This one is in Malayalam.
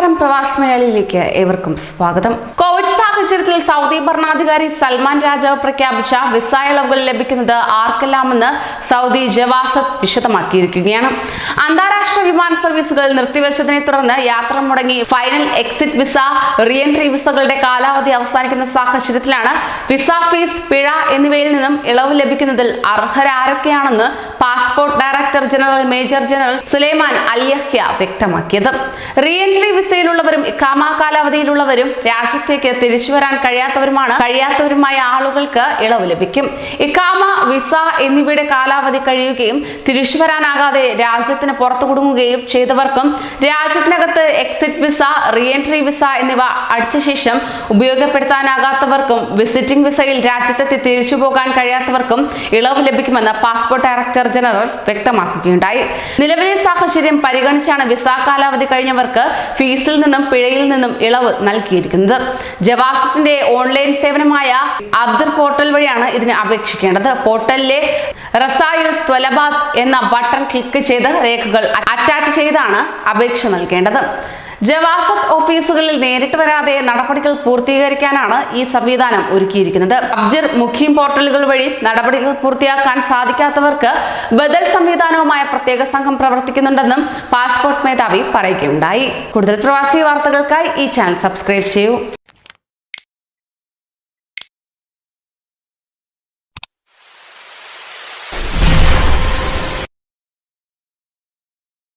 പ്രവാസി മലയാളിയിലേക്ക് ഏവർക്കും സ്വാഗതം. കോവിഡ് സാഹചര്യത്തിൽ സൗദി ഭരണാധികാരി സൽമാൻ രാജാവ് പ്രഖ്യാപിച്ച വിസ ഇളവുകൾ ലഭിക്കുന്നത് ആർക്കെല്ലാമെന്ന് സൗദി ജവാസത്ത് വിശദമാക്കിയിരിക്കുകയാണ്. അന്താരാഷ്ട്ര വിമാന സർവീസുകൾ നിർത്തിവെച്ചതിനെ തുടർന്ന് യാത്ര മുടങ്ങി ഫൈനൽ എക്സിറ്റ് വിസ റീഎൻട്രി വിസകളുടെ കാലാവധി അവസാനിക്കുന്ന സാഹചര്യത്തിലാണ് വിസ ഫീസ് പിഴ എന്നിവയിൽ നിന്നും ഇളവ് ലഭിക്കുന്നതിൽ അർഹരാരൊക്കെയാണെന്ന് passport director general major general Sulaiman Alyahya വ്യക്തമാക്കിയത്. റീ എൻട്രി വിസയിലുള്ളവരും ഇക്കാമ കാലാവധിയിലുള്ളവരും രാജ്യത്തേക്ക് തിരിച്ചു വരാൻ കഴിയാത്തവരുമാണ് കഴിയാത്തവരുമായ ആളുകൾക്ക് ഇളവ് ലഭിക്കും. ഇക്കാമ വിസ എന്നിവയുടെ കാലാവധി കഴിയുകയും തിരിച്ചു വരാനാകാതെ രാജ്യത്തിന് പുറത്തു കുടുങ്ങുകയും ചെയ്തവർക്കും രാജ്യത്തിനകത്ത് exit visa reentry visa എന്നിവ അടിച്ച ശേഷം ഉപയോഗപ്പെടുത്താനാകാത്തവർക്കും വിസിറ്റിംഗ് വിസയിൽ രാജ്യത്തെത്തി തിരിച്ചു പോകാൻ കഴിയാത്തവർക്കും ഇളവ് ലഭിക്കുമെന്ന് പാസ്പോർട്ട് ഡയറക്ടർ ജനറൽ വ്യക്തമാക്കുകയുണ്ടായി. നിലവിലെ സാഹചര്യം പരിഗണിച്ചാണ് വിസ കാലാവധി കഴിഞ്ഞവർക്ക് ഫീസിൽ നിന്നും പിഴയിൽ നിന്നും ഇളവ് നൽകിയിരിക്കുന്നത്. ജവാസത്തിന്റെ ഓൺലൈൻ സേവനമായ അബ്ദുർ പോർട്ടൽ വഴിയാണ് ഇതിന് അപേക്ഷിക്കേണ്ടത്. പോർട്ടലിലെ റസായിൽ ത്വലബാത്ത് എന്ന ബട്ടൺ ക്ലിക്ക് ചെയ്ത് രേഖകൾ അറ്റാച്ച് ചെയ്താണ് അപേക്ഷ നൽകേണ്ടത്. ജവാസത്ത് ഓഫീസുകളിൽ നേരിട്ട് വരാതെ നടപടികൾ പൂർത്തീകരിക്കാനാണ് ഈ സംവിധാനം ഒരുക്കിയിരിക്കുന്നത്. അബ്ജിർ മുഖീം പോർട്ടലുകൾ വഴി നടപടികൾ പൂർത്തിയാക്കാൻ സാധിക്കാത്തവർക്ക് ബദൽ സംവിധാനവുമായ പ്രത്യേക സംഘം പ്രവർത്തിക്കുന്നുണ്ടെന്നും പാസ്പോർട്ട് മേധാവി പറയുകയുണ്ടായി. കൂടുതൽ പ്രവാസി വാർത്തകൾക്കായി ഈ ചാനൽ സബ്സ്ക്രൈബ് ചെയ്യൂ.